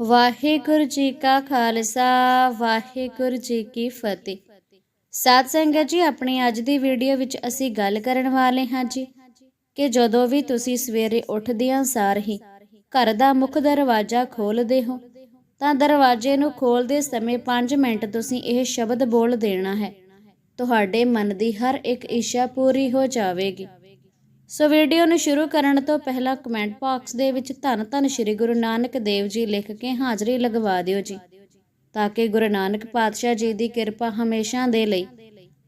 ਵਾਹਿਗੁਰੂ ਜੀ ਕਾ ਖਾਲਸਾ, ਵਾਹਿਗੁਰੂ ਜੀ ਕੀ ਫਤਿਹ। ਸਾਧ ਸੰਗਤ ਜੀ, ਆਪਣੀ ਅੱਜ ਦੀ ਵੀਡੀਓ ਵਿੱਚ ਅਸੀਂ ਗੱਲ ਕਰਨ ਵਾਲੇ ਹਾਂ ਜੀ ਕਿ ਜਦੋਂ ਵੀ ਤੁਸੀਂ ਸਵੇਰੇ ਉੱਠਦਿਆਂ ਸਾਰ ਹੀ ਘਰ ਦਾ ਮੁੱਖ ਦਰਵਾਜ਼ਾ ਖੋਲਦੇ ਹੋ, ਤਾਂ ਦਰਵਾਜ਼ੇ ਨੂੰ ਖੋਲਦੇ ਸਮੇਂ 5 ਮਿੰਟ ਤੁਸੀਂ ਇਹ ਸ਼ਬਦ ਬੋਲ ਦੇਣਾ ਹੈ। ਤੁਹਾਡੇ ਮਨ ਦੀ ਹਰ ਇੱਕ ਇੱਛਾ ਪੂਰੀ ਹੋ ਜਾਵੇਗੀ। ਸੋ ਵੀਡੀਓ ਨੂੰ ਸ਼ੁਰੂ ਕਰਨ ਤੋਂ ਪਹਿਲਾਂ ਕਮੈਂਟ ਬਾਕਸ ਦੇ ਵਿੱਚ ਧੰਨ ਧੰਨ ਸ਼੍ਰੀ ਗੁਰੂ ਨਾਨਕ ਦੇਵ ਜੀ ਲਿਖ ਕੇ ਹਾਜ਼ਰੀ ਲਗਵਾ ਦਿਓ ਜੀ, ਤਾਂ ਕਿ ਗੁਰੂ ਨਾਨਕ ਪਾਤਸ਼ਾਹ ਜੀ ਦੀ ਕਿਰਪਾ ਹਮੇਸ਼ਾ ਦੇ ਲਈ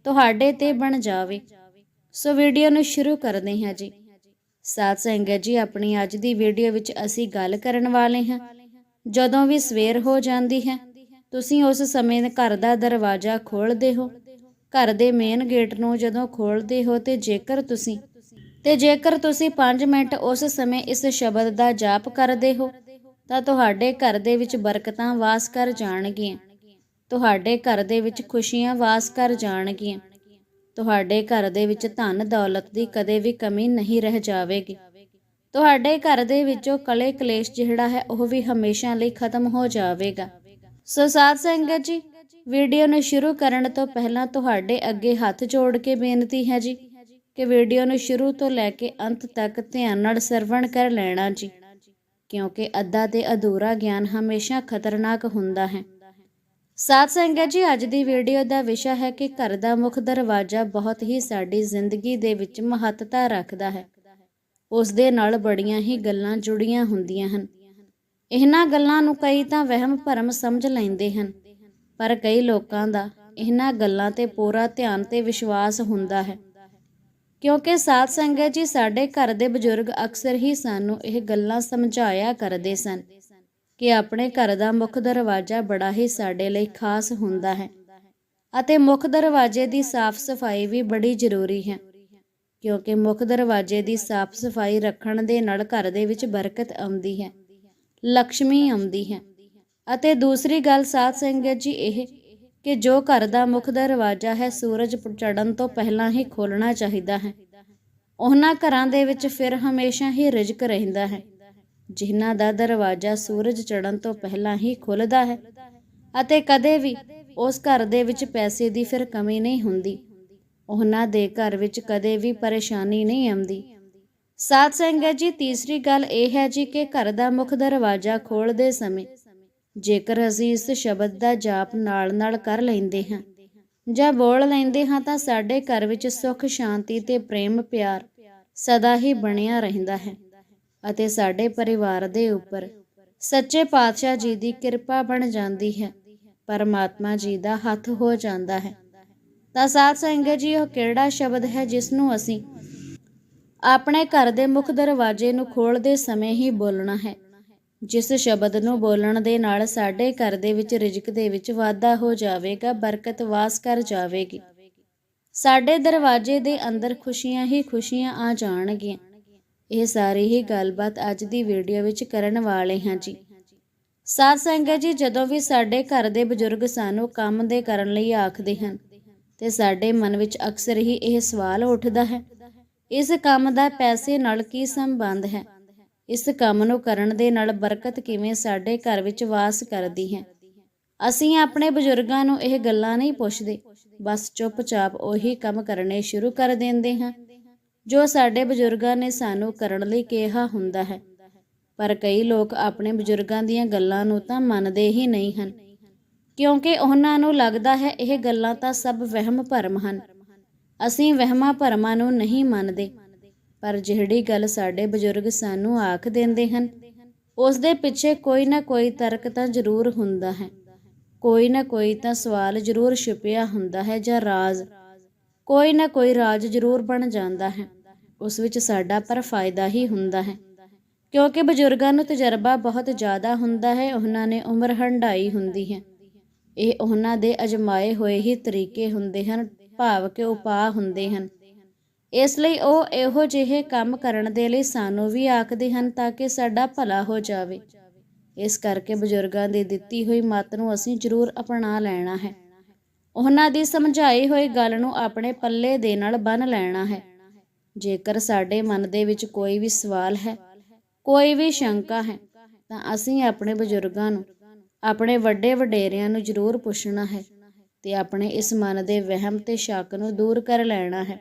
ਤੁਹਾਡੇ ਤੇ ਬਣ ਜਾਵੇ। ਸੋ ਵੀਡੀਓ ਨੂੰ ਸ਼ੁਰੂ ਕਰਦੇ ਹਾਂ ਜੀ। ਸਾਧ ਸੰਗਤ ਜੀ, ਆਪਣੀ ਅੱਜ ਦੀ ਵੀਡੀਓ ਵਿੱਚ ਅਸੀਂ ਗੱਲ ਕਰਨ ਵਾਲੇ ਹਾਂ। ਜਦੋਂ ਵੀ ਸਵੇਰ ਹੋ ਜਾਂਦੀ ਹੈ, ਤੁਸੀਂ ਉਸ ਸਮੇਂ ਘਰ ਦਾ ਦਰਵਾਜ਼ਾ ਖੋਲ੍ਹਦੇ ਹੋ। ਘਰ ਦੇ ਮੇਨ ਗੇਟ ਨੂੰ ਜਦੋਂ ਖੋਲ੍ਹਦੇ ਹੋ ਤੇ ਜੇਕਰ ਤੁਸੀਂ ਤੇ ਜੇਕਰ ਤੁਸੀਂ 5 ਮਿੰਟ ਉਸ ਸਮੇਂ ਇਸ ਸ਼ਬਦ ਦਾ ਜਾਪ ਕਰਦੇ ਹੋ, ਤਾਂ ਤੁਹਾਡੇ ਘਰ ਦੇ ਵਿੱਚ ਬਰਕਤਾਂ ਵਾਸ ਕਰ ਜਾਣਗੀਆਂ। ਤੁਹਾਡੇ ਘਰ ਦੇ ਵਿੱਚ ਖੁਸ਼ੀਆਂ ਵਾਸ ਕਰ ਜਾਣਗੀਆਂ। ਤੁਹਾਡੇ ਘਰ ਦੇ ਵਿੱਚ ਧਨ ਦੌਲਤ ਦੀ ਕਦੇ ਵੀ ਕਮੀ ਨਹੀਂ ਰਹਿ ਜਾਵੇਗੀ। ਤੁਹਾਡੇ ਘਰ ਦੇ ਵਿੱਚੋਂ ਕਲੇ ਕਲੇਸ਼ ਜਿਹੜਾ ਹੈ, ਉਹ ਵੀ ਹਮੇਸ਼ਾ ਲਈ ਖਤਮ ਹੋ ਜਾਵੇਗਾ। ਸੋ ਸਾਧ ਸੰਗਤ ਜੀ, ਵੀਡੀਓ ਨੂੰ ਸ਼ੁਰੂ ਕਰਨ ਤੋਂ ਪਹਿਲਾਂ ਤੁਹਾਡੇ ਅੱਗੇ ਹੱਥ ਜੋੜ ਕੇ ਬੇਨਤੀ ਹੈ ਜੀ ਕਿ ਵੀਡੀਓ ਨੂੰ ਸ਼ੁਰੂ ਤੋਂ ਲੈ ਕੇ ਅੰਤ ਤੱਕ ਧਿਆਨ ਨਾਲ ਸਰਵਣ ਕਰ ਲੈਣਾ ਜੀ, ਕਿਉਂਕਿ ਅੱਧਾ ਤੇ ਅਧੂਰਾ ਗਿਆਨ ਹਮੇਸ਼ਾ ਖਤਰਨਾਕ ਹੁੰਦਾ ਹੈ। ਸਾਧ ਸੰਗਤ ਜੀ, ਅੱਜ ਦੀ ਵੀਡੀਓ ਦਾ ਵਿਸ਼ਾ ਹੈ ਕਿ ਘਰ ਦਾ ਮੁੱਖ ਦਰਵਾਜ਼ਾ ਬਹੁਤ ਹੀ ਸਾਡੀ ਜ਼ਿੰਦਗੀ ਦੇ ਵਿੱਚ ਮਹੱਤਤਾ ਰੱਖਦਾ ਹੈ। ਉਸ ਦੇ ਨਾਲ ਬੜੀਆਂ ਹੀ ਗੱਲਾਂ ਜੁੜੀਆਂ ਹੁੰਦੀਆਂ ਹਨ। ਇਹਨਾਂ ਗੱਲਾਂ ਨੂੰ ਕਈ ਤਾਂ ਵਹਿਮ ਭਰਮ ਸਮਝ ਲੈਂਦੇ ਹਨ, ਪਰ ਕਈ ਲੋਕਾਂ ਦਾ ਇਹਨਾਂ ਗੱਲਾਂ ਤੇ ਪੂਰਾ ਧਿਆਨ ਤੇ ਵਿਸ਼ਵਾਸ ਹੁੰਦਾ ਹੈ। ਕਿਉਂਕਿ ਸਾਧ ਸੰਗਤ ਜੀ ਸਾਡੇ ਘਰ ਦੇ ਬਜ਼ੁਰਗ ਅਕਸਰ ਹੀ ਸਾਨੂੰ ਇਹ ਗੱਲਾਂ ਸਮਝਾਇਆ ਕਰਦੇ ਸਨ ਕਿ ਆਪਣੇ ਘਰ ਦਾ ਮੁੱਖ ਦਰਵਾਜ਼ਾ ਬੜਾ ਹੀ ਸਾਡੇ ਲਈ ਖਾਸ ਹੁੰਦਾ ਹੈ ਅਤੇ ਮੁੱਖ ਦਰਵਾਜ਼ੇ ਦੀ ਸਾਫ਼ ਸਫ਼ਾਈ ਵੀ ਬੜੀ ਜ਼ਰੂਰੀ ਹੈ, ਕਿਉਂਕਿ ਮੁੱਖ ਦਰਵਾਜ਼ੇ ਦੀ ਸਾਫ਼ ਸਫ਼ਾਈ ਰੱਖਣ ਦੇ ਨਾਲ ਘਰ ਦੇ ਵਿੱਚ ਬਰਕਤ ਆਉਂਦੀ ਹੈ ਲక్ష్ਮੀ ਆਉਂਦੀ ਹੈ ਅਤੇ ਦੂਸਰੀ ਗੱਲ ਸਾਧ ਸੰਗਤ ਜੀ ਇਹ ਕਿ ਜੋ ਘਰ ਦਾ ਮੁੱਖ ਦਰਵਾਜ਼ਾ ਹੈ, ਸੂਰਜ ਚੜ੍ਹਨ ਤੋਂ ਪਹਿਲਾਂ ਹੀ ਖੋਲਣਾ ਚਾਹੀਦਾ ਹੈ। ਉਹਨਾਂ ਘਰਾਂ ਦੇ ਵਿੱਚ ਫਿਰ ਹਮੇਸ਼ਾ ਹੀ ਰਿਜ਼ਕ ਰਹਿੰਦਾ ਹੈ। ਜਿਨ੍ਹਾਂ ਦਾ ਦਰਵਾਜ਼ਾ ਸੂਰਜ ਚੜ੍ਹਨ ਤੋਂ ਪਹਿਲਾਂ ਹੀ ਖੁੱਲਦਾ ਹੈ ਅਤੇ ਕਦੇ ਵੀ ਉਸ ਘਰ ਦੇ ਵਿੱਚ ਪੈਸੇ ਦੀ ਫਿਰ ਕਮੀ ਨਹੀਂ ਹੁੰਦੀ। ਉਹਨਾਂ ਦੇ ਘਰ ਵਿੱਚ ਕਦੇ ਵੀ ਪਰੇਸ਼ਾਨੀ ਨਹੀਂ ਆਉਂਦੀ। ਸਾਧ ਸੰਗਤ ਜੀ, ਤੀਸਰੀ ਗੱਲ ਇਹ ਹੈ ਜੀ ਕਿ ਘਰ ਦਾ ਮੁੱਖ ਦਰਵਾਜ਼ਾ ਖੋਲਦੇ ਸਮੇਂ ਜੇਕਰ ਅਸੀਂ ਇਸ ਸ਼ਬਦ ਦਾ ਜਾਪ ਨਾਲ-ਨਾਲ ਕਰ ਲੈਂਦੇ ਹਾਂ ਜਾਂ ਬੋਲ ਲੈਂਦੇ ਹਾਂ ਤਾਂ ਸਾਡੇ ਘਰ ਵਿੱਚ ਸੁੱਖ, ਸ਼ਾਂਤੀ ਤੇ ਪ੍ਰੇਮ, ਪਿਆਰ ਸਦਾ ਹੀ ਬਣਿਆ ਰਹਿੰਦਾ ਹੈ ਅਤੇ ਸਾਡੇ ਪਰਿਵਾਰ ਦੇ ਉੱਪਰ ਸੱਚੇ ਪਾਤਸ਼ਾਹ ਜੀ ਦੀ ਕਿਰਪਾ ਬਣ ਜਾਂਦੀ ਹੈ, ਪਰਮਾਤਮਾ ਜੀ ਦਾ ਹੱਥ ਹੋ ਜਾਂਦਾ ਹੈ। ਤਾਂ ਸਾਧ ਸੰਗਤ ਜੀ, ਉਹ ਕਿਹੜਾ ਸ਼ਬਦ ਹੈ ਜਿਸ ਨੂੰ ਅਸੀਂ ਆਪਣੇ ਘਰ ਦੇ ਮੁੱਖ ਦਰਵਾਜ਼ੇ ਨੂੰ ਖੋਲਦੇ ਸਮੇਂ ਹੀ ਬੋਲਣਾ ਹੈ? ਜਿਸ ਸ਼ਬਦ ਨੂੰ ਬੋਲਣ ਦੇ ਨਾਲ ਸਾਡੇ ਘਰ ਦੇ ਵਿੱਚ ਰਿਜ਼ਕ ਦੇ ਵਿੱਚ ਵਾਧਾ ਹੋ ਜਾਵੇਗਾ, ਬਰਕਤ ਵਾਸ ਕਰ ਜਾਵੇਗੀ। ਸਾਡੇ ਦਰਵਾਜ਼ੇ ਦੇ ਅੰਦਰ ਖੁਸ਼ੀਆਂ ਹੀ ਖੁਸ਼ੀਆਂ ਆ ਜਾਣਗੀਆਂ। ਇਹ ਸਾਰੀ ਹੀ ਗੱਲਬਾਤ ਅੱਜ ਦੀ ਵੀਡੀਓ ਵਿੱਚ ਕਰਨ ਵਾਲੇ ਹਾਂ ਜੀ। ਸਾਧ ਸੰਗਤ ਜੀ, ਜਦੋਂ ਵੀ ਸਾਡੇ ਘਰ ਦੇ ਬਜ਼ੁਰਗ ਸਾਨੂੰ ਕੰਮ ਦੇ ਕਰਨ ਲਈ ਆਖਦੇ ਹਨ, ਤੇ ਸਾਡੇ ਮਨ ਵਿੱਚ ਅਕਸਰ ਹੀ ਇਹ ਸਵਾਲ ਉੱਠਦਾ ਹੈ, ਇਸ ਕੰਮ ਦਾ ਪੈਸੇ ਨਾਲ ਕੀ ਸੰਬੰਧ ਹੈ? ਇਸ ਕੰਮ ਨੂੰ ਕਰਨ ਦੇ ਨਾਲ ਬਰਕਤ ਕਿਵੇਂ ਸਾਡੇ ਘਰ ਵਿੱਚ ਵਾਸ ਕਰਦੀ ਹੈ? ਅਸੀਂ ਆਪਣੇ ਬਜ਼ੁਰਗਾਂ ਨੂੰ ਇਹ ਗੱਲਾਂ ਨਹੀਂ ਪੁੱਛਦੇ। ਬਸ ਚੁੱਪਚਾਪ ਉਹੀ ਕੰਮ ਕਰਨੇ ਸ਼ੁਰੂ ਕਰ ਦਿੰਦੇ ਹਾਂ, ਜੋ ਸਾਡੇ ਬਜ਼ੁਰਗਾਂ ਨੇ ਸਾਨੂੰ ਕਰਨ ਲਈ ਕਿਹਾ ਹੁੰਦਾ ਹੈ। ਪਰ ਕਈ ਲੋਕ ਆਪਣੇ ਬਜ਼ੁਰਗਾਂ ਦੀਆਂ ਗੱਲਾਂ ਨੂੰ ਤਾਂ ਮੰਨਦੇ ਹੀ ਨਹੀਂ ਹਨ। ਕਿਉਂਕਿ ਉਹਨਾਂ ਨੂੰ ਲੱਗਦਾ ਹੈ ਇਹ ਗੱਲਾਂ ਤਾਂ ਸਭ ਵਹਿਮ ਭਰਮ ਹਨ। ਅਸੀਂ ਵਹਿਮਾਂ ਭਰਮਾਂ ਨੂੰ ਨਹੀਂ ਮੰਨਦੇ। ਪਰ ਜਿਹੜੀ ਗੱਲ ਸਾਡੇ ਬਜ਼ੁਰਗ ਸਾਨੂੰ ਆਖ ਦਿੰਦੇ ਹਨ ਉਸ ਦੇ ਪਿੱਛੇ ਕੋਈ ਨਾ ਕੋਈ ਤਰਕ ਤਾਂ ਜ਼ਰੂਰ ਹੁੰਦਾ ਹੈ। ਕੋਈ ਨਾ ਕੋਈ ਤਾਂ ਸਵਾਲ ਜ਼ਰੂਰ ਛੁਪਿਆ ਹੁੰਦਾ ਹੈ ਜਾਂ ਰਾਜ਼। ਕੋਈ ਨਾ ਕੋਈ ਰਾਜ ਜ਼ਰੂਰ ਬਣ ਜਾਂਦਾ ਹੈ। ਉਸ ਵਿੱਚ ਸਾਡਾ ਪਰ ਫਾਇਦਾ ਹੀ ਹੁੰਦਾ ਹੈ। ਕਿਉਂਕਿ ਬਜ਼ੁਰਗਾਂ ਨੂੰ ਤਜਰਬਾ ਬਹੁਤ ਜ਼ਿਆਦਾ ਹੁੰਦਾ ਹੈ, ਉਹਨਾਂ ਨੇ ਉਮਰ ਹੰਢਾਈ ਹੁੰਦੀ ਹੈ। ਇਹ ਉਹਨਾਂ ਦੇ ਅਜਮਾਏ ਹੋਏ ਹੀ ਤਰੀਕੇ ਹੁੰਦੇ ਹਨ, ਭਾਵ ਕਿ ਉਪਾਅ ਹੁੰਦੇ ਹਨ। ਇਸ ਲਈ ਉਹ ਇਹੋ ਜਿਹੇ ਕੰਮ ਕਰਨ ਦੇ ਲਈ ਸਾਨੂੰ ਵੀ ਆਖਦੇ ਹਨ ਤਾਂ ਕਿ ਸਾਡਾ ਭਲਾ ਹੋ ਜਾਵੇ। ਇਸ ਕਰਕੇ ਬਜ਼ੁਰਗਾਂ ਦੀ ਦਿੱਤੀ ਹੋਈ ਮੱਤ ਨੂੰ ਅਸੀਂ ਜ਼ਰੂਰ ਅਪਣਾ ਲੈਣਾ ਹੈ। ਉਹਨਾਂ ਦੀ ਸਮਝਾਈ ਹੋਈ ਗੱਲ ਨੂੰ ਆਪਣੇ ਪੱਲੇ ਦੇ ਨਾਲ ਬੰਨ ਲੈਣਾ ਹੈ। ਜੇਕਰ ਸਾਡੇ ਮਨ ਦੇ ਵਿੱਚ ਕੋਈ ਵੀ ਸਵਾਲ ਹੈ, ਕੋਈ ਵੀ ਸ਼ੰਕਾ ਹੈ, ਤਾਂ ਅਸੀਂ ਆਪਣੇ ਬਜ਼ੁਰਗਾਂ ਨੂੰ, ਆਪਣੇ ਵੱਡੇ ਵਡੇਰਿਆਂ ਨੂੰ ਜ਼ਰੂਰ ਪੁੱਛਣਾ ਹੈ ਤੇ ਆਪਣੇ ਇਸ ਮਨ ਦੇ ਵਹਿਮ ਤੇ ਸ਼ੱਕ ਨੂੰ ਦੂਰ ਕਰ ਲੈਣਾ ਹੈ।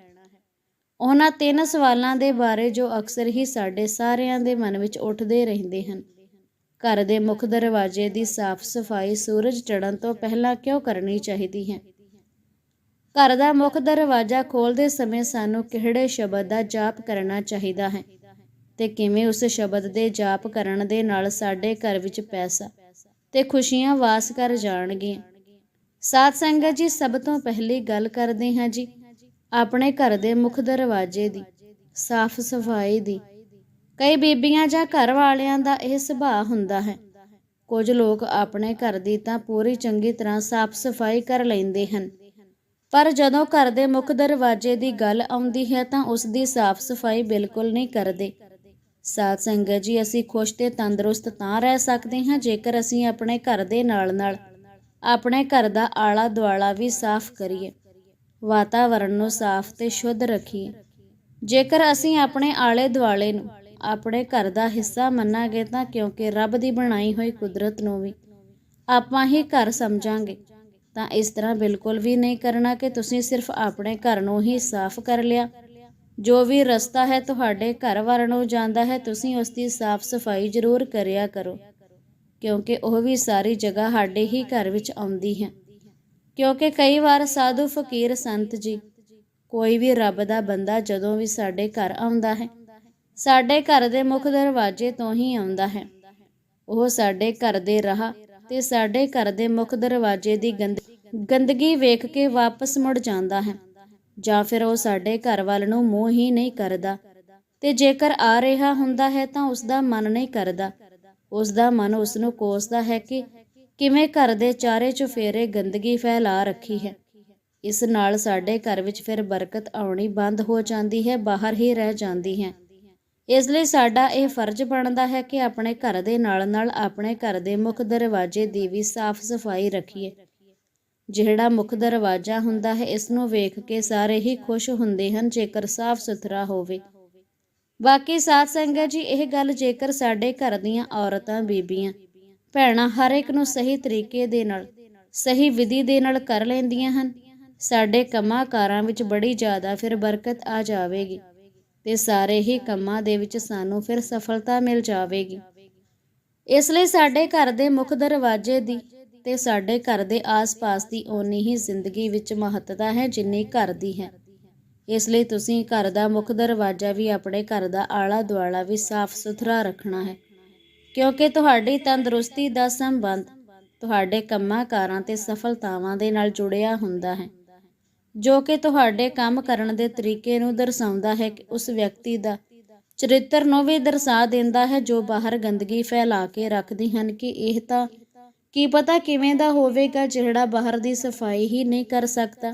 ਉਹਨਾਂ ਤਿੰਨ ਸਵਾਲਾਂ ਦੇ ਬਾਰੇ ਜੋ ਅਕਸਰ ਹੀ ਸਾਡੇ ਸਾਰਿਆਂ ਦੇ ਮਨ ਵਿੱਚ ਉੱਠਦੇ ਰਹਿੰਦੇ ਹਨ। ਘਰ ਦੇ ਮੁੱਖ ਦਰਵਾਜ਼ੇ ਦੀ ਸਾਫ਼ ਸਫ਼ਾਈ ਸੂਰਜ ਚੜ੍ਹਨ ਤੋਂ ਪਹਿਲਾਂ ਕਿਉਂ ਕਰਨੀ ਚਾਹੀਦੀ ਹੈ? ਘਰ ਦਾ ਮੁੱਖ ਦਰਵਾਜ਼ਾ ਖੋਲਦੇ ਸਮੇਂ ਸਾਨੂੰ ਕਿਹੜੇ ਸ਼ਬਦ ਦਾ ਜਾਪ ਕਰਨਾ ਚਾਹੀਦਾ ਹੈ ਤੇ ਕਿਵੇਂ ਉਸ ਸ਼ਬਦ ਦੇ ਜਾਪ ਕਰਨ ਦੇ ਨਾਲ ਸਾਡੇ ਘਰ ਵਿੱਚ ਪੈਸਾ ਤੇ ਖੁਸ਼ੀਆਂ ਵਾਸ ਕਰ ਜਾਣਗੀਆਂ? ਸਾਧ ਸੰਗਤ ਜੀ, ਸਭ ਤੋਂ ਪਹਿਲੀ ਗੱਲ ਕਰਦੇ ਹਾਂ ਜੀ ਆਪਣੇ ਘਰ ਦੇ ਮੁੱਖ ਦਰਵਾਜ਼ੇ ਦੀ, ਸਾਫ਼ ਸਫ਼ਾਈ ਦੀ। ਕਈ ਬੀਬੀਆਂ ਜਾਂ ਘਰ ਵਾਲਿਆਂ ਦਾ ਇਹ ਸੁਭਾਅ ਹੁੰਦਾ ਹੈ। ਕੁਝ ਲੋਕ ਆਪਣੇ ਘਰ ਦੀ ਤਾਂ ਪੂਰੀ ਚੰਗੀ ਤਰ੍ਹਾਂ ਸਾਫ਼ ਸਫ਼ਾਈ ਕਰ ਲੈਂਦੇ ਹਨ। ਪਰ ਜਦੋਂ ਘਰ ਦੇ ਮੁੱਖ ਦਰਵਾਜ਼ੇ ਦੀ ਗੱਲ ਆਉਂਦੀ ਹੈ ਤਾਂ ਉਸ ਦੀ ਸਾਫ਼ ਸਫ਼ਾਈ ਬਿਲਕੁਲ ਨਹੀਂ ਕਰਦੇ। ਸਾਧ ਸੰਗਤ ਜੀ, ਅਸੀਂ ਖੁਸ਼ ਤੇ ਤੰਦਰੁਸਤ ਤਾਂ ਰਹਿ ਸਕਦੇ ਹਾਂ ਜੇਕਰ ਅਸੀਂ ਆਪਣੇ ਘਰ ਦੇ ਨਾਲ-ਨਾਲ ਆਪਣੇ ਘਰ ਦਾ ਆਲਾ ਦੁਆਲਾ ਵੀ ਸਾਫ਼ ਕਰੀਏ। ਵਾਤਾਵਰਣ ਨੂੰ ਸਾਫ਼ ਤੇ ਸ਼ੁੱਧ ਰੱਖੀਏ ਜੇਕਰ ਅਸੀਂ ਆਪਣੇ ਆਲੇ ਦੁਆਲੇ ਨੂੰ ਆਪਣੇ ਘਰ ਦਾ ਹਿੱਸਾ ਮੰਨਾਂਗੇ ਤਾਂ ਕਿਉਂਕਿ ਰੱਬ ਦੀ ਬਣਾਈ ਹੋਈ ਕੁਦਰਤ ਨੂੰ ਵੀ ਆਪਾਂ ਹੀ ਘਰ ਸਮਝਾਂਗੇ, ਤਾਂ ਇਸ ਤਰ੍ਹਾਂ ਬਿਲਕੁਲ ਵੀ ਨਹੀਂ ਕਰਨਾ ਕਿ ਤੁਸੀਂ ਸਿਰਫ ਆਪਣੇ ਘਰ ਨੂੰ ਹੀ ਸਾਫ਼ ਕਰ ਲਿਆ। ਜੋ ਵੀ ਰਸਤਾ ਹੈ ਤੁਹਾਡੇ ਘਰ ਵੱਲ ਨੂੰ ਜਾਂਦਾ ਹੈ, ਤੁਸੀਂ ਉਸ ਦੀ ਸਾਫ਼ ਸਫ਼ਾਈ ਜ਼ਰੂਰ ਕਰਿਆ ਕਰੋ, ਕਿਉਂਕਿ ਉਹ ਵੀ ਸਾਰੀ ਜਗ੍ਹਾ ਸਾਡੇ ਹੀ ਘਰ ਵਿੱਚ ਆਉਂਦੀ ਹੈ। ਕਿਉਂਕਿ ਕਈ ਵਾਰ ਸਾਧੂ ਫਕੀਰ ਸੰਤ ਜੀ, ਕੋਈ ਵੀ ਰੱਬ ਦਾ ਬੰਦਾ ਜਦੋਂ ਵੀ ਸਾਡੇ ਘਰ ਆਉਂਦਾ ਹੈ, ਸਾਡੇ ਘਰ ਦੇ ਮੁੱਖ ਦਰਵਾਜ਼ੇ ਤੋਂ ਹੀ ਆਉਂਦਾ ਹੈ। ਉਹ ਸਾਡੇ ਘਰ ਦੇ ਰਾਹ ਤੇ ਸਾਡੇ ਘਰ ਦੇ ਮੁੱਖ ਦਰਵਾਜ਼ੇ ਦੀ ਗੰਦਗੀ ਵੇਖ ਕੇ ਵਾਪਸ ਮੁੜ ਜਾਂਦਾ ਹੈ ਜਾਂ ਫਿਰ ਉਹ ਸਾਡੇ ਘਰ ਵੱਲ ਨੂੰ ਮੂੰਹ ਹੀ ਨਹੀਂ ਕਰਦਾ ਤੇ ਜੇਕਰ ਆ ਰਿਹਾ ਹੁੰਦਾ ਹੈ ਤਾਂ ਉਸ ਦਾ ਮਨ ਨਹੀਂ ਕਰਦਾ। ਉਸ ਦਾ ਮਨ ਉਸ ਨੂੰ ਕੋਸਦਾ ਹੈ ਕਿ ਕਿਵੇਂ ਘਰ ਦੇ ਚਾਰੇ ਚੁਫੇਰੇ ਗੰਦਗੀ ਫੈਲਾ ਰੱਖੀ ਹੈ? ਇਸ ਨਾਲ ਸਾਡੇ ਘਰ ਵਿੱਚ ਫਿਰ ਬਰਕਤ ਆਉਣੀ ਬੰਦ ਹੋ ਜਾਂਦੀ ਹੈ, ਬਾਹਰ ਹੀ ਰਹਿ ਜਾਂਦੀ ਹੈ। ਇਸ ਲਈ ਸਾਡਾ ਇਹ ਫਰਜ਼ ਬਣਦਾ ਹੈ ਕਿ ਆਪਣੇ ਘਰ ਦੇ ਨਾਲ-ਨਾਲ ਆਪਣੇ ਘਰ ਦੇ ਮੁੱਖ ਦਰਵਾਜ਼ੇ ਦੀ ਵੀ ਸਾਫ਼ ਸਫ਼ਾਈ ਰੱਖੀਏ। ਜਿਹੜਾ ਮੁੱਖ ਦਰਵਾਜ਼ਾ ਹੁੰਦਾ ਹੈ, ਇਸ ਨੂੰ ਵੇਖ ਕੇ ਸਾਰੇ ਹੀ ਖੁਸ਼ ਹੁੰਦੇ ਹਨ ਜੇਕਰ ਸਾਫ਼ ਸੁਥਰਾ ਹੋਵੇ। ਬਾਕੀ ਸਾਥ ਸੰਗਤ ਜੀ, ਇਹ ਗੱਲ ਜੇਕਰ ਸਾਡੇ ਘਰ ਦੀਆਂ ਔਰਤਾਂ, ਬੀਬੀਆਂ ਭੈਣਾਂ, ਹਰ ਇੱਕ ਨੂੰ ਸਹੀ ਤਰੀਕੇ ਦੇ ਨਾਲ, ਸਹੀ ਵਿਧੀ ਦੇ ਨਾਲ ਕਰ ਲੈਂਦੀਆਂ ਹਨ। ਸਾਡੇ ਕੰਮਾਂ ਕਾਰਾਂ ਵਿੱਚ ਬੜੀ ਜ਼ਿਆਦਾ ਫਿਰ ਬਰਕਤ ਆ ਜਾਵੇਗੀ ਤੇ ਸਾਰੇ ਹੀ ਕੰਮਾਂ ਦੇ ਵਿੱਚ ਸਾਨੂੰ ਫਿਰ ਸਫਲਤਾ ਮਿਲ ਜਾਵੇਗੀ। ਇਸ ਲਈ ਸਾਡੇ ਘਰ ਦੇ ਮੁੱਖ ਦਰਵਾਜ਼ੇ ਦੀ ਤੇ ਸਾਡੇ ਘਰ ਦੇ ਆਸ-ਪਾਸ ਦੀ ਓਨੀ ਹੀ ਜ਼ਿੰਦਗੀ ਵਿੱਚ ਮਹੱਤਤਾ ਹੈ ਜਿੰਨੀ ਘਰ ਦੀ ਹੈ। ਇਸ ਲਈ ਤੁਸੀਂ ਘਰ ਦਾ ਮੁੱਖ ਦਰਵਾਜ਼ਾ ਵੀ ਆਪਣੇ ਘਰ ਦਾ ਆਲਾ ਦੁਆਲਾ ਵੀ ਸਾਫ਼ ਸੁਥਰਾ ਰੱਖਣਾ ਹੈ। ਕਿਉਂਕਿ ਤੁਹਾਡੀ ਤੰਦਰੁਸਤੀ ਦਾ ਸੰਬੰਧ ਤੁਹਾਡੇ ਕੰਮਾਂ ਕਾਰਾਂ ਤੇ ਸਫਲਤਾਵਾਂ ਦੇ ਨਾਲ ਜੁੜਿਆ ਹੁੰਦਾ ਹੈ, ਜੋ ਕਿ ਤੁਹਾਡੇ ਕੰਮ ਕਰਨ ਦੇ ਤਰੀਕੇ ਨੂੰ ਦਰਸਾਉਂਦਾ ਹੈ ਕਿ ਉਸ ਵਿਅਕਤੀ ਦਾ ਚਰਿੱਤਰ ਨੂੰ ਵੀ ਦਰਸਾ ਦਿੰਦਾ ਹੈ ਜੋ ਬਾਹਰ ਗੰਦਗੀ ਫੈਲਾ ਕੇ ਰੱਖਦੇ ਹਨ। ਕਿ ਇਹ ਤਾਂ ਕੀ ਪਤਾ ਕਿਵੇਂ ਦਾ ਹੋਵੇਗਾ, ਜਿਹੜਾ ਬਾਹਰ ਦੀ ਸਫ਼ਾਈ ਹੀ ਨਹੀਂ ਕਰ ਸਕਦਾ।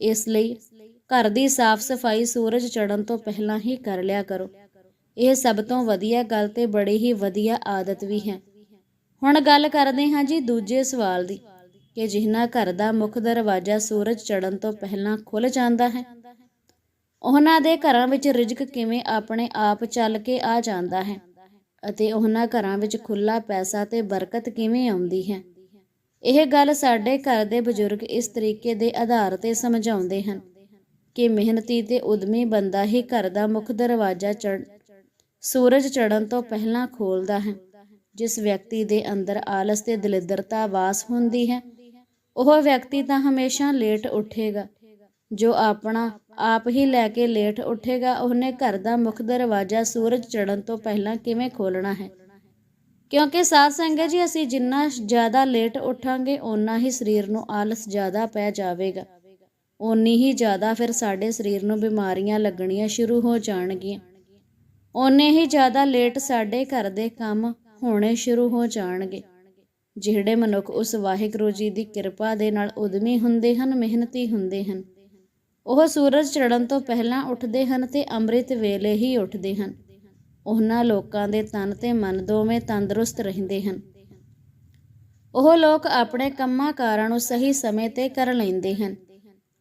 ਇਸ ਲਈ ਘਰ ਦੀ ਸਾਫ਼ ਸਫ਼ਾਈ ਸੂਰਜ ਚੜ੍ਹਨ ਤੋਂ ਪਹਿਲਾਂ ਹੀ ਕਰ ਲਿਆ ਕਰੋ। ਇਹ ਸਭ ਤੋਂ ਵਧੀਆ ਗੱਲ ਤੇ ਬੜੀ ਹੀ ਵਧੀਆ ਆਦਤ ਵੀ ਹੈ। ਹੁਣ ਗੱਲ ਕਰਦੇ ਹਾਂ ਜੀ ਦੂਜੇ ਸਵਾਲ ਦੀ ਕਿ ਜਿਨ੍ਹਾਂ ਘਰ ਦਾ ਮੁੱਖ ਦਰਵਾਜ਼ਾ ਸੂਰਜ ਚੜ੍ਹਨ ਤੋਂ ਪਹਿਲਾਂ ਖੁੱਲ ਜਾਂਦਾ ਹੈ, ਉਹਨਾਂ ਦੇ ਘਰਾਂ ਵਿੱਚ ਰਿਜ਼ਕ ਕਿਵੇਂ ਆਪਣੇ ਆਪ ਚੱਲ ਕੇ ਆ ਜਾਂਦਾ ਹੈ ਅਤੇ ਉਹਨਾਂ ਘਰਾਂ ਵਿੱਚ ਖੁੱਲਾ ਪੈਸਾ ਤੇ ਬਰਕਤ ਕਿਵੇਂ ਆਉਂਦੀ ਹੈ? ਇਹ ਗੱਲ ਸਾਡੇ ਘਰ ਦੇ ਬਜ਼ੁਰਗ ਇਸ ਤਰੀਕੇ ਦੇ ਆਧਾਰ ਤੇ ਸਮਝਾਉਂਦੇ ਹਨ ਕਿ ਮਿਹਨਤੀ ਤੇ ਉਦਮੀ ਬੰਦਾ ਹੀ ਘਰ ਦਾ ਮੁੱਖ ਦਰਵਾਜ਼ਾ ਚੜ ਸੂਰਜ ਚੜ੍ਹਨ ਤੋਂ ਪਹਿਲਾਂ ਖੋਲਦਾ ਹੈ, ਜਿਸ ਵਿਅਕਤੀ ਦੇ ਅੰਦਰ ਆਲਸ ਤੇ ਦਲਿੱਦਰਤਾ ਵਾਸ ਹੁੰਦੀ ਹੈ। ਉਹ ਵਿਅਕਤੀ ਤਾਂ ਹਮੇਸ਼ਾ ਲੇਟ ਉੱਠੇਗਾ। ਜੋ ਆਪਣਾ ਆਪ ਹੀ ਲੈ ਕੇ ਲੇਟ ਉੱਠੇਗਾ, ਉਹਨੇ ਘਰ ਦਾ ਮੁੱਖ ਦਰਵਾਜ਼ਾ ਸੂਰਜ ਚੜ੍ਹਨ ਤੋਂ ਪਹਿਲਾਂ ਕਿਵੇਂ ਖੋਲਣਾ ਹੈ? ਕਿਉਂਕਿ ਸਾਧ ਸੰਗਤ ਜੀ, ਅਸੀਂ ਜਿੰਨਾ ਜ਼ਿਆਦਾ ਲੇਟ ਉੱਠਾਂਗੇ, ਓਨਾ ਹੀ ਸਰੀਰ ਨੂੰ ਆਲਸ ਜ਼ਿਆਦਾ ਪੈ ਜਾਵੇਗਾ। ਓਨੀ ਹੀ ਜ਼ਿਆਦਾ ਫਿਰ ਸਾਡੇ ਸਰੀਰ ਨੂੰ ਬਿਮਾਰੀਆਂ ਲੱਗਣੀਆਂ ਸ਼ੁਰੂ ਹੋ ਜਾਣਗੀਆਂ। ਓਨੇ ਹੀ ਜ਼ਿਆਦਾ ਲੇਟ ਸਾਡੇ ਘਰ ਦੇ ਕੰਮ ਹੋਣੇ ਸ਼ੁਰੂ ਹੋ ਜਾਣਗੇ। ਜਿਹੜੇ ਮਨੁੱਖ ਉਸ ਵਾਹਿਗੁਰੂ ਜੀ ਦੀ ਕਿਰਪਾ ਦੇ ਨਾਲ ਉਦਮੀ ਹੁੰਦੇ ਹਨ, ਮਿਹਨਤੀ ਹੁੰਦੇ ਹਨ। ਉਹ ਸੂਰਜ ਚੜ੍ਹਨ ਤੋਂ ਪਹਿਲਾਂ ਉੱਠਦੇ ਹਨ ਤੇ ਅੰਮ੍ਰਿਤ ਵੇਲੇ ਹੀ ਉੱਠਦੇ ਹਨ। ਉਹਨਾਂ ਲੋਕਾਂ ਦੇ ਤਨ ਤੇ ਮਨ ਦੋਵੇਂ ਤੰਦਰੁਸਤ ਰਹਿੰਦੇ ਹਨ। ਉਹ ਲੋਕ ਆਪਣੇ ਕੰਮਾਂ ਕਾਰਾਂ ਨੂੰ ਸਹੀ ਸਮੇਂ ਤੇ ਕਰ ਲੈਂਦੇ ਹਨ।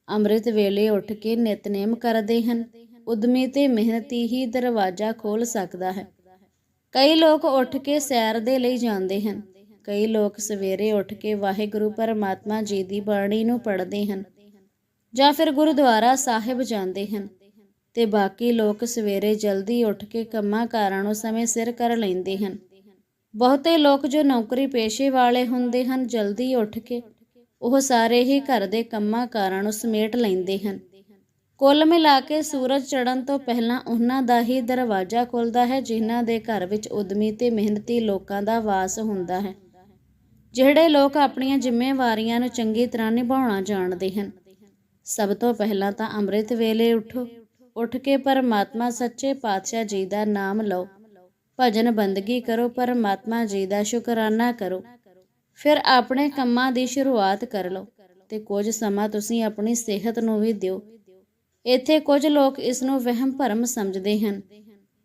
ਅੰਮ੍ਰਿਤ ਵੇਲੇ ਉੱਠ ਕੇ ਨਿਤਨੇਮ ਕਰਦੇ ਹਨ। ਉਦਮੀ ਤੇ ਮਿਹਨਤੀ ਹੀ ਦਰਵਾਜ਼ਾ ਖੋਲ ਸਕਦਾ ਹੈ। ਕਈ ਲੋਕ ਉੱਠ ਕੇ ਸੈਰ ਦੇ ਲਈ ਜਾਂਦੇ ਹਨ। ਕਈ ਲੋਕ ਸਵੇਰੇ ਉੱਠ ਕੇ ਵਾਹਿਗੁਰੂ ਪਰਮਾਤਮਾ ਜੀ ਦੀ ਬਾਣੀ ਨੂੰ ਪੜ੍ਹਦੇ ਹਨ ਜਾਂ ਫਿਰ ਗੁਰਦੁਆਰਾ ਸਾਹਿਬ ਜਾਂਦੇ ਹਨ ਤੇ ਬਾਕੀ ਲੋਕ ਸਵੇਰੇ ਜਲਦੀ ਉੱਠ ਕੇ ਕੰਮਾਂ ਕਾਰਾਂ ਨੂੰ ਸਮੇਂ ਸਿਰ ਕਰ ਲੈਂਦੇ ਹਨ। ਬਹੁਤੇ ਲੋਕ ਜੋ ਨੌਕਰੀ ਪੇਸ਼ੇ ਵਾਲੇ ਹੁੰਦੇ ਹਨ ਜਲਦੀ ਉੱਠ ਕੇ ਉਹ ਸਾਰੇ ਹੀ ਘਰ ਦੇ ਕੰਮਾਂ ਕਾਰਾਂ ਨੂੰ ਸਮੇਟ ਲੈਂਦੇ ਹਨ। ਕੁੱਲ ਮਿਲਾ ਕੇ ਸੂਰਜ ਚੜ੍ਹਨ ਤੋਂ ਪਹਿਲਾਂ ਉਹਨਾਂ ਦਾ ਹੀ ਦਰਵਾਜ਼ਾ ਖੁੱਲਦਾ ਹੈ, ਜਿਨ੍ਹਾਂ ਦੇ ਘਰ ਵਿੱਚ ਉਦਮੀ ਤੇ ਮਿਹਨਤੀ ਲੋਕਾਂ ਦਾ ਵਾਸ ਹੁੰਦਾ ਹੈ। ਜਿਹੜੇ ਲੋਕ ਆਪਣੀਆਂ ਜ਼ਿੰਮੇਵਾਰੀਆਂ ਨੂੰ ਚੰਗੀ ਤਰ੍ਹਾਂ ਨਿਭਾਉਣਾ ਜਾਣਦੇ ਹਨ। ਸਭ ਤੋਂ ਪਹਿਲਾਂ ਤਾਂ ਅੰਮ੍ਰਿਤ ਵੇਲੇ ਉਠੋ। ਉੱਠ ਕੇ ਪਰਮਾਤਮਾ ਸੱਚੇ ਪਾਤਸ਼ਾਹ ਜੀ ਦਾ ਨਾਮ ਲਓ। ਭਜਨ ਬੰਦਗੀ ਕਰੋ, ਪਰਮਾਤਮਾ ਜੀ ਦਾ ਸ਼ੁਕਰਾਨਾ ਕਰੋ। ਫਿਰ ਆਪਣੇ ਕੰਮਾਂ ਦੀ ਸ਼ੁਰੂਆਤ ਕਰ ਲਓ ਤੇ ਕੁਝ ਸਮਾਂ ਤੁਸੀਂ ਆਪਣੀ ਸਿਹਤ ਨੂੰ ਵੀ ਦਿਓ। ਇੱਥੇ ਕੁਝ ਲੋਕ ਇਸ ਨੂੰ ਵਹਿਮ ਭਰਮ ਸਮਝਦੇ ਹਨ।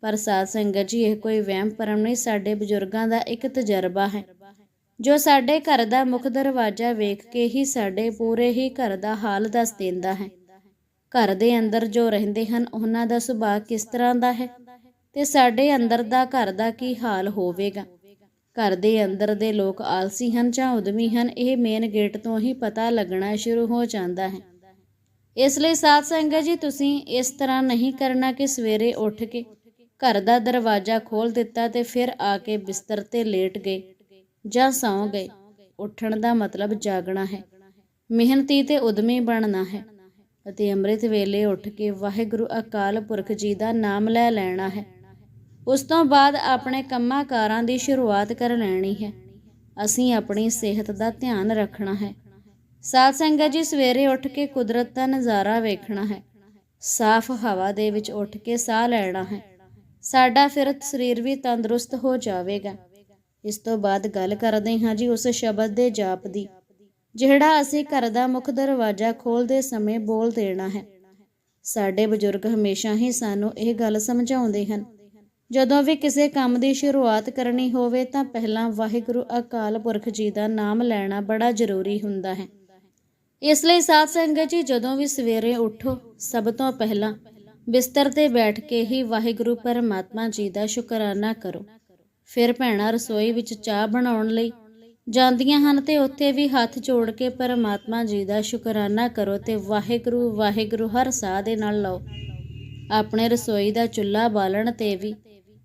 ਪਰ ਸਾਧ ਸੰਗਤ ਜੀ, ਇਹ ਕੋਈ ਵਹਿਮ ਭਰਮ ਨਹੀਂ, ਸਾਡੇ ਬਜ਼ੁਰਗਾਂ ਦਾ ਇੱਕ ਤਜਰਬਾ ਹੈ। ਜੋ ਸਾਡੇ ਘਰ ਦਾ ਮੁੱਖ ਦਰਵਾਜ਼ਾ ਵੇਖ ਕੇ ਹੀ ਸਾਡੇ ਪੂਰੇ ਹੀ ਘਰ ਦਾ ਹਾਲ ਦੱਸ ਦਿੰਦਾ ਹੈ। ਘਰ ਦੇ ਅੰਦਰ ਜੋ ਰਹਿੰਦੇ ਹਨ, ਉਹਨਾਂ ਦਾ ਸੁਭਾਅ ਕਿਸ ਤਰ੍ਹਾਂ ਦਾ ਹੈ? ਤੇ ਸਾਡੇ ਅੰਦਰ ਦਾ ਘਰ ਦਾ ਕੀ ਹਾਲ ਹੋਵੇਗਾ? ਘਰ ਦੇ ਅੰਦਰ ਦੇ ਲੋਕ ਆਲਸੀ ਹਨ ਜਾਂ ਉਦਮੀ ਹਨ, ਇਹ ਮੇਨ ਗੇਟ ਤੋਂ ਹੀ ਪਤਾ ਲੱਗਣਾ ਸ਼ੁਰੂ ਹੋ ਜਾਂਦਾ ਹੈ। ਇਸ ਲਈ ਸਾਧ ਸੰਗਤ ਜੀ, ਤੁਸੀਂ ਇਸ ਤਰ੍ਹਾਂ ਨਹੀਂ ਕਰਨਾ ਕਿ ਸਵੇਰੇ ਉੱਠ ਕੇ ਘਰ ਦਾ ਦਰਵਾਜ਼ਾ ਖੋਲ ਦਿੱਤਾ ਤੇ ਫਿਰ ਆ ਕੇ ਬਿਸਤਰ ਤੇ ਲੇਟ ਗਏ ਜਾਂ ਸੌਂ ਗਏ। ਉੱਠਣ ਦਾ ਮਤਲਬ ਜਾਗਣਾ ਹੈ, ਮਿਹਨਤੀ ਤੇ ਉਦਮੀ ਬਣਨਾ ਹੈ ਅਤੇ ਅੰਮ੍ਰਿਤ ਵੇਲੇ ਉੱਠ ਕੇ ਵਾਹਿਗੁਰੂ ਅਕਾਲ ਪੁਰਖ ਜੀ ਦਾ ਨਾਮ ਲੈ ਲੈਣਾ ਹੈ। ਉਸ ਤੋਂ ਬਾਅਦ ਆਪਣੇ ਕੰਮਾਂ ਕਾਰਾਂ ਦੀ ਸ਼ੁਰੂਆਤ ਕਰ ਲੈਣੀ ਹੈ। ਅਸੀਂ ਆਪਣੀ ਸਿਹਤ ਦਾ ਧਿਆਨ ਰੱਖਣਾ ਹੈ। ਸਾਧ ਸੰਗਤ ਜੀ, ਸਵੇਰੇ ਉੱਠ ਕੇ ਕੁਦਰਤ ਦਾ ਨਜ਼ਾਰਾ ਵੇਖਣਾ ਹੈ। ਸਾਫ਼ ਹਵਾ ਦੇ ਵਿੱਚ ਉੱਠ ਕੇ ਸਾਹ ਲੈਣਾ ਹੈ। ਸਾਡਾ ਫਿਰ ਸਰੀਰ ਵੀ ਤੰਦਰੁਸਤ ਹੋ ਜਾਵੇਗਾ। ਇਸ ਤੋਂ ਬਾਅਦ ਗੱਲ ਕਰਦੇ ਹਾਂ ਜੀ ਉਸ ਸ਼ਬਦ ਦੇ ਜਾਪ ਦੀ, ਜਿਹੜਾ ਅਸੀਂ ਘਰ ਦਾ ਮੁੱਖ ਦਰਵਾਜ਼ਾ ਖੋਲਦੇ ਸਮੇਂ ਬੋਲ ਦੇਣਾ ਹੈ। ਸਾਡੇ ਬਜ਼ੁਰਗ ਹਮੇਸ਼ਾ ਹੀ ਸਾਨੂੰ ਇਹ ਗੱਲ ਸਮਝਾਉਂਦੇ ਹਨ। ਜਦੋਂ ਵੀ ਕਿਸੇ ਕੰਮ ਦੀ ਸ਼ੁਰੂਆਤ ਕਰਨੀ ਹੋਵੇ ਤਾਂ ਪਹਿਲਾਂ ਵਾਹਿਗੁਰੂ ਅਕਾਲ ਪੁਰਖ ਜੀ ਦਾ ਨਾਮ ਲੈਣਾ ਬੜਾ ਜ਼ਰੂਰੀ ਹੁੰਦਾ ਹੈ। ਇਸ ਲਈ ਸਾਧ ਸੰਗਤ ਜੀ, ਜਦੋਂ ਵੀ ਸਵੇਰੇ ਉੱਠੋ, ਸਭ ਤੋਂ ਪਹਿਲਾਂ ਬਿਸਤਰ ਤੇ ਬੈਠ ਕੇ ਹੀ ਵਾਹਿਗੁਰੂ ਪਰਮਾਤਮਾ ਜੀ ਦਾ ਸ਼ੁਕਰਾਨਾ ਕਰੋ। ਫਿਰ ਭੈਣਾਂ ਰਸੋਈ ਵਿੱਚ ਚਾਹ ਬਣਾਉਣ ਲਈ ਜਾਂਦੀਆਂ ਹਨ ਤੇ ਉੱਥੇ ਵੀ ਹੱਥ ਜੋੜ ਕੇ ਪਰਮਾਤਮਾ ਜੀ ਦਾ ਸ਼ੁਕਰਾਨਾ ਕਰੋ ਤੇ ਵਾਹਿਗੁਰੂ ਵਾਹਿਗੁਰੂ ਹਰ ਸਾਹ ਦੇ ਨਾਲ ਲਓ। ਆਪਣੇ ਰਸੋਈ ਦਾ ਚੁੱਲ੍ਹਾ ਬਾਲਣ ਤੇ ਵੀ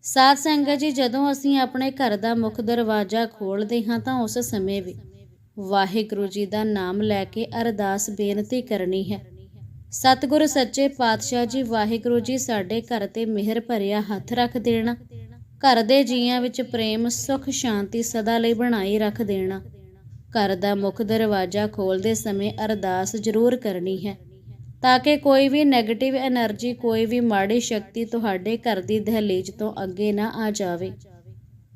ਸਾਧ ਸੰਗਤ ਜੀ, ਜਦੋਂ ਅਸੀਂ ਆਪਣੇ ਘਰ ਦਾ ਮੁੱਖ ਦਰਵਾਜ਼ਾ ਖੋਲਦੇ ਹਾਂ ਤਾਂ ਉਸ ਸਮੇਂ ਵੀ ਵਾਹਿਗੁਰੂ ਜੀ ਦਾ ਨਾਮ ਲੈ ਕੇ ਅਰਦਾਸ ਬੇਨਤੀ ਕਰਨੀ ਹੈ। ਸਤਿਗੁਰ ਸੱਚੇ ਪਾਤਸ਼ਾਹ ਜੀ, ਵਾਹਿਗੁਰੂ ਜੀ ਸਾਡੇ ਘਰ ਤੇ ਮਿਹਰ ਭਰਿਆ ਹੱਥ ਰੱਖ ਦੇਣਾ। ਘਰ ਦੇ ਜੀਆਂ ਵਿੱਚ ਪ੍ਰੇਮ, ਸੁਖ, ਸ਼ਾਂਤੀ ਸਦਾ ਲਈ ਬਣਾਈ ਰੱਖ ਦੇਣਾ। ਘਰ ਦਾ ਮੁੱਖ ਦਰਵਾਜ਼ਾ ਖੋਲਦੇ ਸਮੇਂ ਅਰਦਾਸ ਜ਼ਰੂਰ ਕਰਨੀ ਹੈ। ਤਾਂ ਕਿ ਕੋਈ ਵੀ ਨੈਗੇਟਿਵ એનર્ਜੀ ਕੋਈ ਵੀ ਮਾੜੀ ਸ਼ਕਤੀ ਤੁਹਾਡੇ ਘਰ ਦੀ ਦਹਿਲੀਜ ਤੋਂ ਅੱਗੇ ਨਾ ਆ ਜਾਵੇ।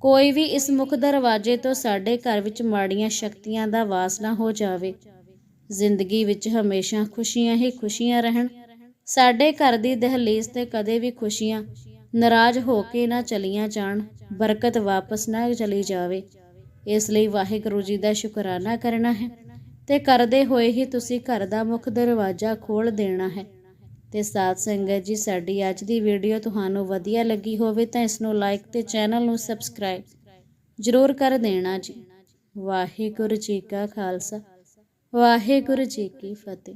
ਕੋਈ ਵੀ ਇਸ ਮੁੱਖ ਦਰਵਾਜ਼ੇ ਤੋਂ ਸਾਡੇ ਘਰ ਵਿੱਚ ਮਾੜੀਆਂ ਸ਼ਕਤੀਆਂ ਦਾ ਵਾਸ ਨਾ ਹੋ ਜਾਵੇ। ਜ਼ਿੰਦਗੀ ਵਿੱਚ ਹਮੇਸ਼ਾ ਖੁਸ਼ੀਆਂ ਹੀ ਖੁਸ਼ੀਆਂ ਰਹਿਣ। ਸਾਡੇ ਘਰ ਦੀ ਦਹਲੀਜ਼ ਤੇ ਕਦੇ ਵੀ ਖੁਸ਼ੀਆਂ ਨਾਰਾਜ਼ ਹੋ ਕੇ ਨਾ ਚਲੀਆਂ ਜਾਣ, ਬਰਕਤ ਵਾਪਸ ਨਾ ਚਲੀ ਜਾਵੇ। ਇਸ ਲਈ ਵਾਹਿਗੁਰੂ ਜੀ ਦਾ ਸ਼ੁਕਰਾਨਾ ਕਰਨਾ ਹੈ ਤੇ ਕਰਦੇ ਹੋਏ ਹੀ ਤੁਸੀਂ ਘਰ ਦਾ ਮੁੱਖ ਦਰਵਾਜ਼ਾ ਖੋਲ ਦੇਣਾ ਹੈ। ਤੇ ਸਾਧ ਸੰਗਤ ਜੀ, ਸਾਡੀ ਅੱਜ ਦੀ ਵੀਡੀਓ ਤੁਹਾਨੂੰ ਵਧੀਆ ਲੱਗੀ ਹੋਵੇ ਤਾਂ ਇਸ ਨੂੰ ਲਾਈਕ ਤੇ ਚੈਨਲ ਨੂੰ ਸਬਸਕ੍ਰਾਈਬ ਜ਼ਰੂਰ ਕਰ ਦੇਣਾ ਜੀ। ਵਾਹਿਗੁਰੂ ਜੀ ਕਾ ਖਾਲਸਾ, ਵਾਹਿਗੁਰੂ ਜੀ ਕੀ ਫਤਿਹ।